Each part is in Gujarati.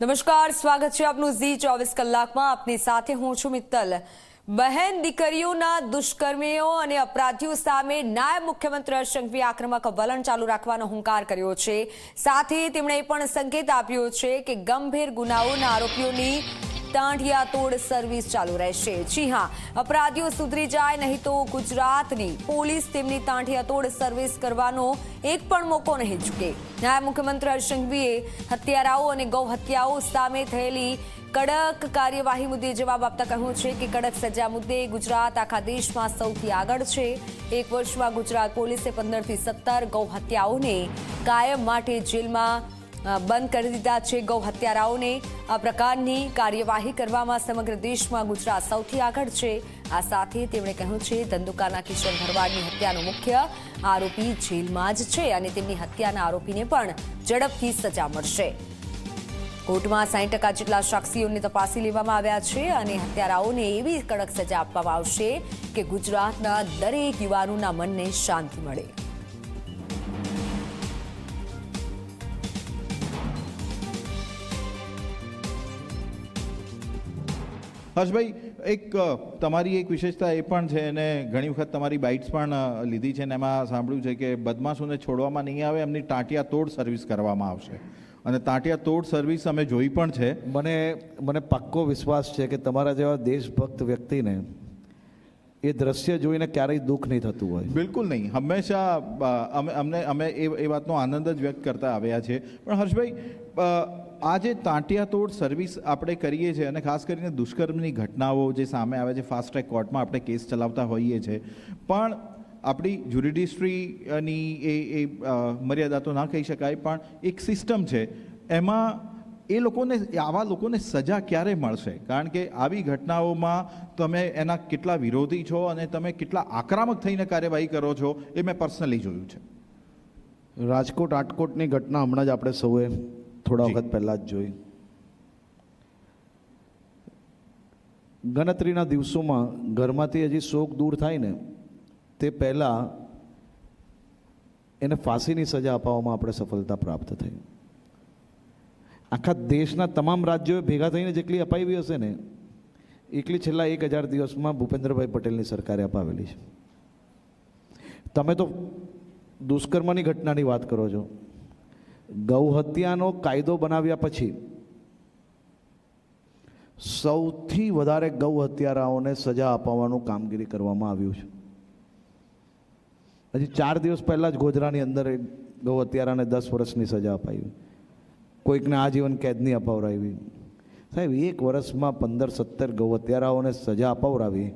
નમસ્કાર, સ્વાગત છે આપનું ઝી ચોવીસ કલાકમાં. આપની સાથે હું છું મિત્તલ. બહેન દીકરીઓના દુષ્કર્મીઓ અને અપરાધીઓ સામે નાયબ મુખ્યમંત્રી અશંકભી આક્રમક વલણ ચાલુ રાખવાનો હુંકાર કર્યો છે. સાથે તેમણે એ પણ સંકેત આપ્યો છે કે ગંભીર ગુનાઓના આરોપીઓની તાંઢિયા તોડ સર્વિસ ચાલુ રહેશે. જી હા, અપરાધીઓ સુધરી જાય નહીં તો ગુજરાતની પોલીસ તેમની તાંઢિયા તોડ સર્વિસ કરવાનો એક પણ મોકો નહીં ચૂકે. નાયબ મુખ્યમંત્રી હર્ષ સંઘવીએ હત્યારાઓ અને ગૌ હત્યાઓ સામે થયેલી કડક કાર્યવાહી મુદ્દે જવાબ આપતા કહ્યું છે કે કડક સજા મુદ્દે ગુજરાત આખા દેશમાં સૌથી આગળ છે. એક વર્ષમાં ગુજરાત પોલીસે પંદરથી સત્તર ગૌ હત્યાઓને કાયમ માટે જેલમાં બંધ કરી દીધા છે. ગૌ હત્યારાઓને આ પ્રકારની કાર્યવાહી કરવામાં સમગ્ર દેશમાં ગુજરાત સૌથી આગળ છે. આ સાથે તેમણે કહ્યું છે, ધંધુકાના કિશન ભરવાડની હત્યાનો મુખ્ય આરોપી જેલમાં જ છે અને તેમની હત્યાના આરોપીને પણ ઝડપથી સજા મળશે. કોર્ટમાં સાઠ ટકા જેટલા સાક્ષીઓને તપાસી લેવામાં આવ્યા છે અને હત્યારાઓને એવી કડક સજા આપવામાં આવશે કે ગુજરાતના દરેક યુવાનોના મનને શાંતિ મળે. હર્ષભાઈ એક તમારી એક વિશેષતા એ પણ છે અને ઘણી વખત તમારી બાઇટ્સ પણ લીધી છે અને એમાં સાંભળ્યું છે કે બદમાશોને છોડવામાં નહીં આવે એમની ટાંટિયા તોડ સર્વિસ કરવામાં આવશે. અને તાંટિયા તોડ સર્વિસ અમે જોઈ પણ છે. મને મને પાક્કો વિશ્વાસ છે કે તમારા જેવા દેશભક્ત વ્યક્તિને એ દ્રશ્ય જોઈને ક્યારેય દુઃખ નહીં થતું હોય. બિલકુલ નહીં. હંમેશા અમે અમને અમે એ એ વાતનો આનંદ જ વ્યક્ત કરતા આવ્યા છે. પણ હર્ષભાઈ આ જે તાંટિયા તોડ સર્વિસ આપણે કરીએ છીએ અને ખાસ કરીને દુષ્કર્મની ઘટનાઓ જે સામે આવે છે ફાસ્ટ ટ્રેક કોર્ટમાં આપણે કેસ ચલાવતા હોઈએ છીએ. પણ આપણી જ્યુરિડિસ્ટ્રીની એ એ મર્યાદા તો ના કહી શકાય, પણ એક સિસ્ટમ છે. એમાં એ લોકોને, આવા લોકોને સજા ક્યારે મળશે? કારણ કે આવી ઘટનાઓમાં તમે એના કેટલા વિરોધી છો અને તમે કેટલા આક્રમક થઈને કાર્યવાહી કરો છો એ મેં પર્સનલી જોયું છે. રાજકોટ, આટકોટની ઘટના હમણાં જ આપણે સૌએ થોડા વખત પહેલાં જ જોઈ ગણતરીના દિવસોમાં ઘરમાંથી હજી શોક દૂર થાય ને તે પહેલાં એને ફાંસીની સજા અપાવવામાં આપણે સફળતા પ્રાપ્ત થઈ. આખા દેશના તમામ રાજ્યોએ ભેગા થઈને જેટલી અપાવી હશે ને એટલી છેલ્લા એક હજાર દિવસમાં ભૂપેન્દ્રભાઈ પટેલની સરકારે અપાવેલી છે. તમે તો દુષ્કર્મની ઘટનાની વાત કરો છો. ગૌ હત્યાનો કાયદો બનાવ્યા પછી સૌથી વધારે ગૌ હત્યારાઓને સજા અપાવવાનું કામગીરી કરવામાં આવ્યું છે. હજી ચાર દિવસ પહેલાં જ ગોધરાની અંદર એક ગૌ હત્યારાને દસ વર્ષની સજા અપાવી કોઈકને આજીવન કેદની અપાવરાવી. સાહેબ એક વર્ષમાં પંદર સત્તર ગૌ હત્યારાઓને સજા અપાવરાવી.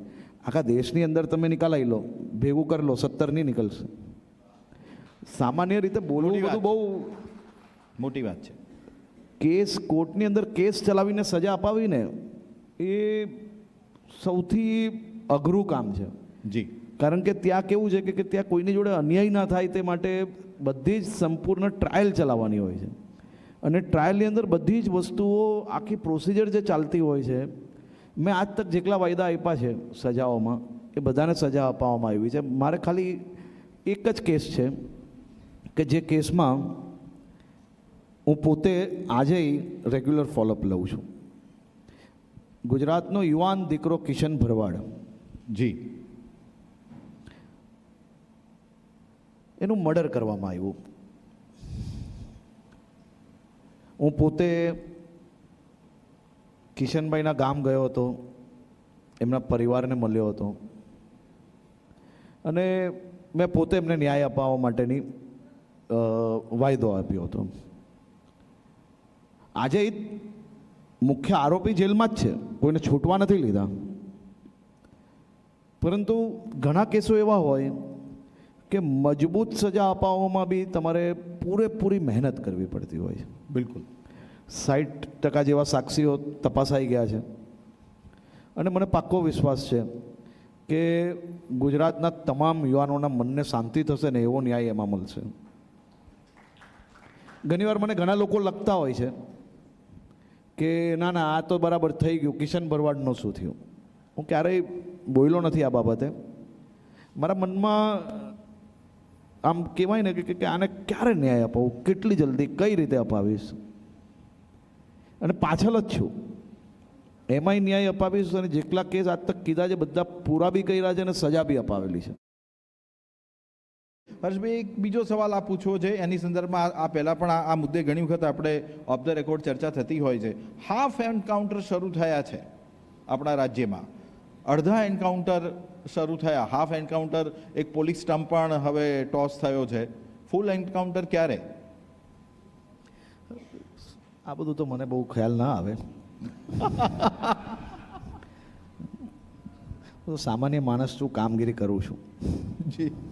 આખા દેશની અંદર તમે નિકાલાઈ લો ભેગું કરી લો સત્તર નહીં નીકળશે. સામાન્ય રીતે બોલવું બધું બહુ મોટી વાત છે. કેસ કોર્ટની અંદર કેસ ચલાવીને સજા અપાવીને એ સૌથી અઘરું કામ છે. જી. કારણ કે ત્યાં કેવું છે કે- કે ત્યાં કોઈની જોડે અન્યાય ના થાય તે માટે બધી જ સંપૂર્ણ ટ્રાયલ ચલાવવાની હોય છે. અને ટ્રાયલની અંદર બધી જ વસ્તુઓ આખી પ્રોસિજર જે ચાલતી હોય છે મેં આજ તક જેટલા વાયદા આપ્યા છે સજાઓમાં એ બધાને સજા અપાવવામાં આવી છે. મારે ખાલી એક જ કેસ છે કે જે કેસમાં હું પોતે આજે રેગ્યુલર ફોલોઅપ લઉં છું. ગુજરાતનો યુવાન દીકરો કિશન ભરવાડ. જી. એનું મર્ડર કરવામાં આવ્યું. હું પોતે કિશનભાઈના ગામ ગયો હતો. એમના પરિવારને મળ્યો હતો. અને મેં પોતે એમને ન્યાય અપાવવા માટેની વાયદો આપ્યો હતો. આજે એ મુખ્ય આરોપી જેલમાં જ છે. કોઈને છૂટવા નથી લીધા. પરંતુ ઘણા કેસો એવા હોય કે મજબૂત સજા અપાવવામાં બી તમારે પૂરેપૂરી મહેનત કરવી પડતી હોય. છે બિલકુલ. સાઠ ટકા જેવા સાક્ષીઓ તપાસાઈ ગયા છે. અને મને પાક્કો વિશ્વાસ છે કે ગુજરાતના તમામ યુવાનોના મનને શાંતિ થશે ને એવો ન્યાય એમાં મળશે. ઘણીવાર મને ઘણા લોકો લખતા હોય છે કે ના ના, આ તો બરાબર થઈ ગયું. કિશન ભરવાડનું શું થયું? હું ક્યારેય બોલ્યો નથી આ બાબતે. મારા મનમાં આમ કહેવાય ને કે આને ક્યારે ન્યાય અપાવું? કેટલી જલ્દી? કઈ રીતે અપાવીશ? અને પાછળ જ છું. એમાંય ન્યાય અપાવીશ અને જેટલા કેસ આજ તક કીધા છે, બધા પૂરા બી કર્યા છે અને સજા બી અપાવેલી છે. હર્ષભાઈ એક બીજો સવાલ આ પૂછવો છે એની સંદર્ભમાં આ- પહેલાં પણ આ મુદ્દે ઘણી વખત આપણે ઓફ ધ રેકોર્ડ ચર્ચા થતી હોય છે. હાફ એન્કાઉન્ટર શરૂ થયા છે આપણા રાજ્યમાં. અડધા એન્કાઉન્ટર શરૂ થયા. હાફ એન્કાઉન્ટર એક પોલીસ સ્ટમ્પ પણ હવે ટોસ થયો છે. ફૂલ એન્કાઉન્ટર ક્યારે? આ બધું તો મને બહુ ખ્યાલ ના આવે. હું સામાન્ય માણસ છું કામગીરી કરું છું. જી.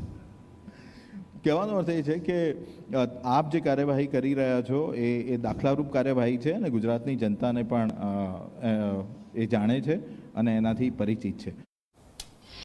કહેવાનો અર્થ એ છે કે આપ જે કાર્યવાહી કરી રહ્યા છો એ એ દાખલારૂપ કાર્યવાહી છે અને ગુજરાતની જનતાને પણ એ જાણે છે અને એનાથી પરિચિત છે.